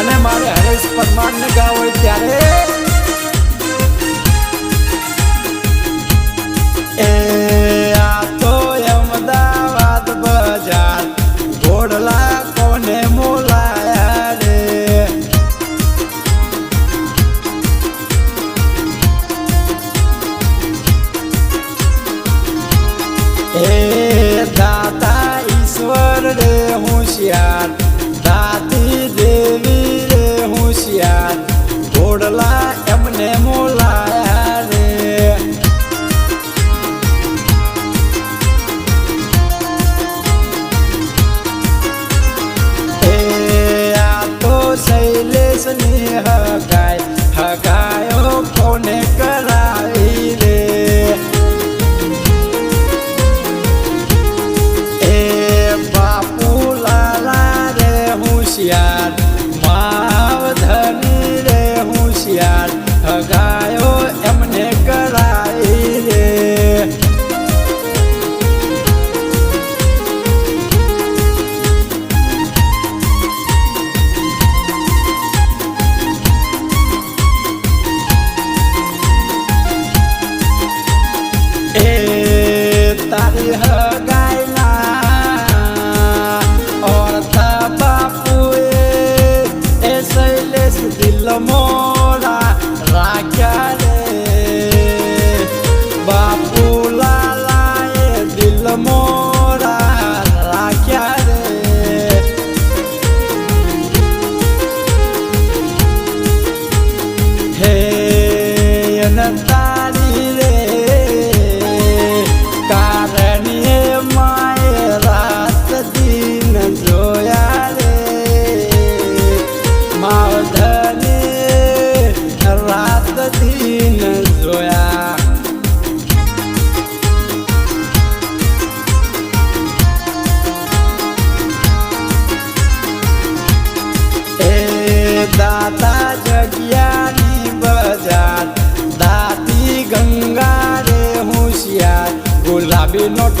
અને મારે હરેશ પરમાર ને ગાવ હોય ત્યારે એ આ તો અમદાવાદ બજાર. ઘોડલા કોને મોલાયા રે? એ દાતા ઈશ્વર રે હોશિયાર. દાતી હોશિયાર ઘોડલા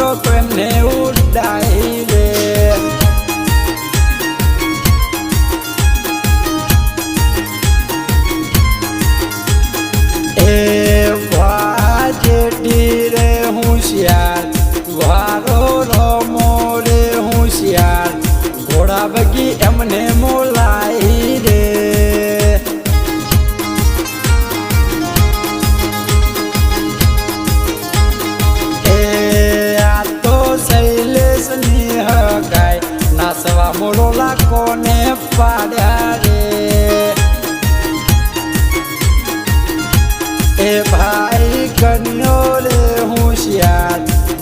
નોટો કોઈને ઉડાઈ રે એ વાજેટી રે હોશિયાર વારો રમો રે હોશિયાર ઘોડા બગી એમને મોડોલા કોને પાડ્યા રે એ ભાઈ કન્યો રે હોશિયાર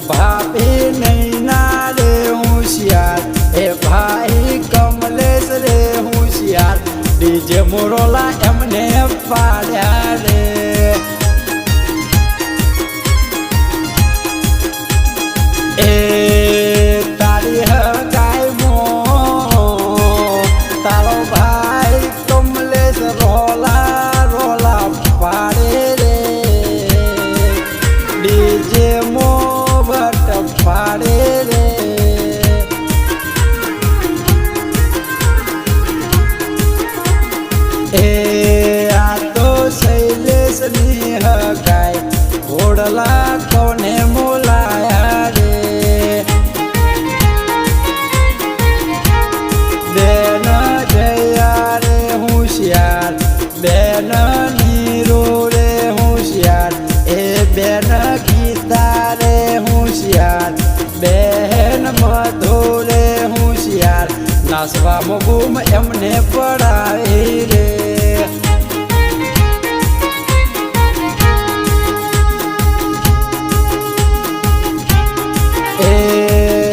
ભાભી નૈના રે હોશિયાર એ ભાઈ કમલેશ રે હોશિયાર ડીજે મોરોલા એમને પાડ્યા રે પાડે રે એ આ તો શૈલેષની હકાય ઘોડલા નાસવામાં બૂમ એમને પડાવી રે. એ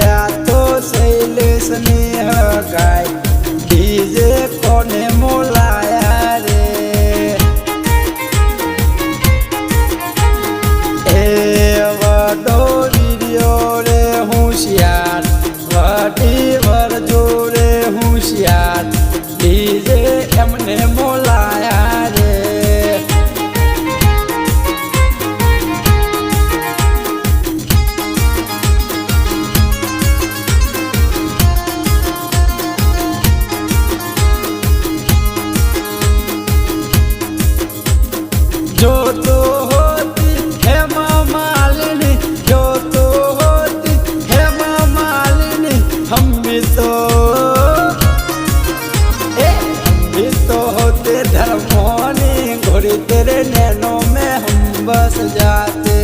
આ તો શૈલેષની ઈસો એ ઈસો होते धर्मोनी घोड़ी तेरे नैनो में हम बस जाते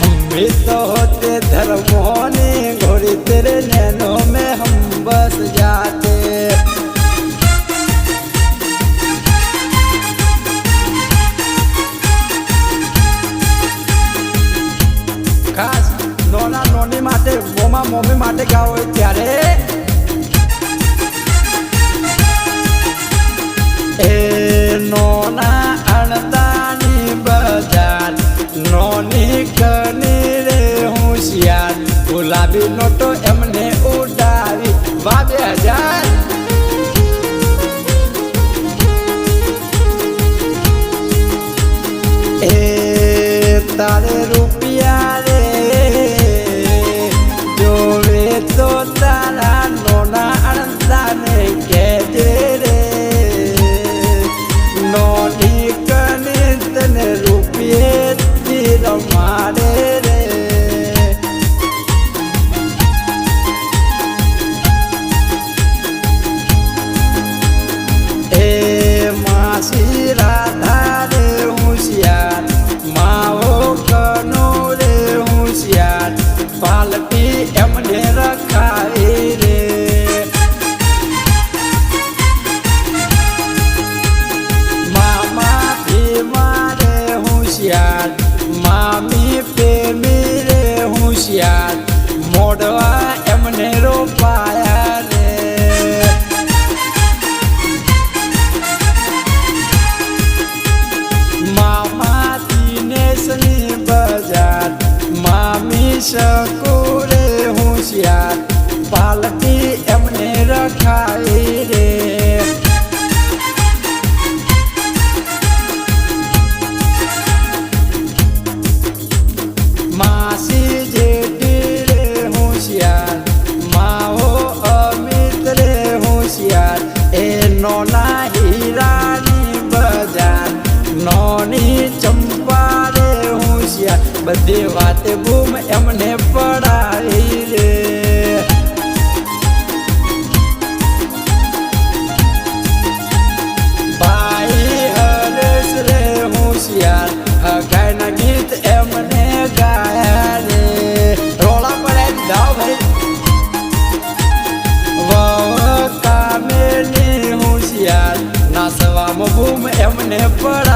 हम ईसो होते धर्मोनी घोड़ी तेरे नैनो में हम बस जाते ખાસ નોના નોની માટે મોમા મોમી માટે ગાવ હોય dale duro. પાલકી એમને રખાઈ રે. માસી જેટી રે હોશિયાર અમિત રે હોશિયાર, એ નોના હીરાની બજાર, નોની ચંપા રે બધી વાતે બૂમ એમને મને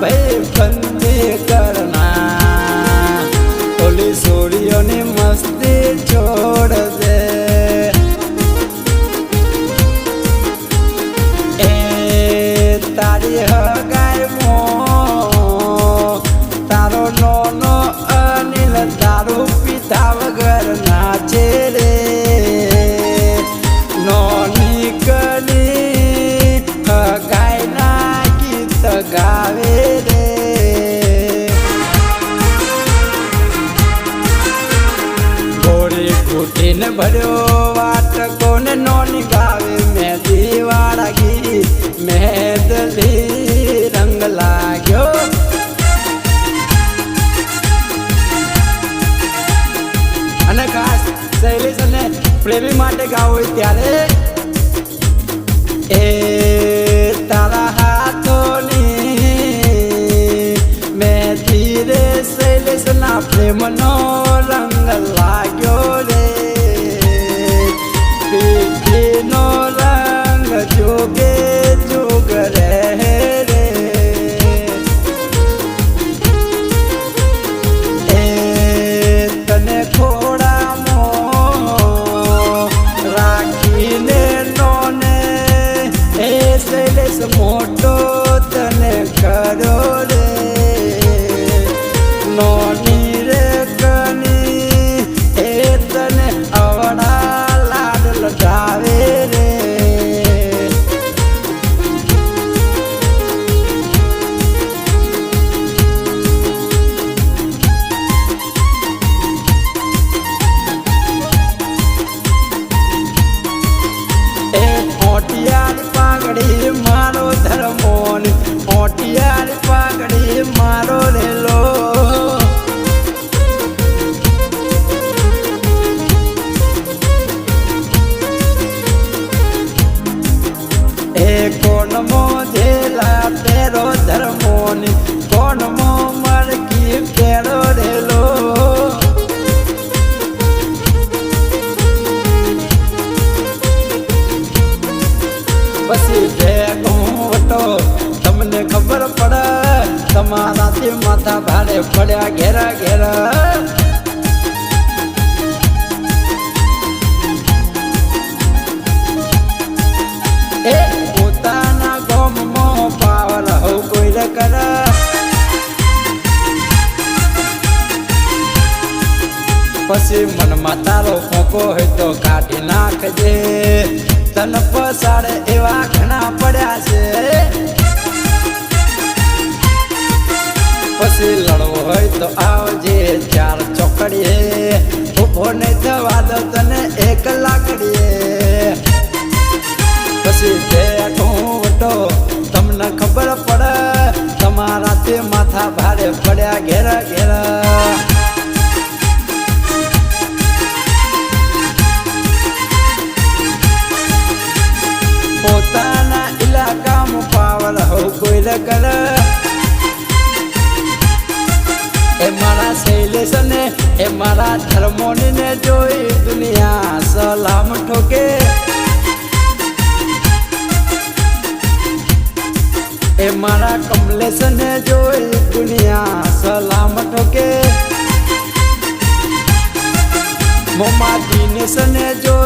Baby አደጋ ውስጥ ያለ પાઘડી મારો ધર્મોન મોટિયાર પાઘડી મારો રેલો. એ કોણ મોજેલા પેરો ધર્મોની પડ્યા ઘેરા ઘેરા એ પોતાના ગોમમાં પાવર હવ કોઈ ન કરે પછી મનમાં તારો ફોકો હોય તો કાઢી નાખજે તન પસાડે એવા ઘણા પડ્યા છે પછી લડવો હોય તો આવજે ચાર ચોકડીએ. ઊભો નહીં થવા દો તને એક લાકડીએ. પછી બેઠું વટો તમને ખબર પડે, તમારાથી માથા ભારે પડ્યા ઘેરા ઘેરા. મારા ધર્મોની ને જોઈ દુનિયા સલામ ઠોકે. એ મારા કમલેશને જોઈ દુનિયા સલામ ઠોકે. મોમા દિનેશને જોઈ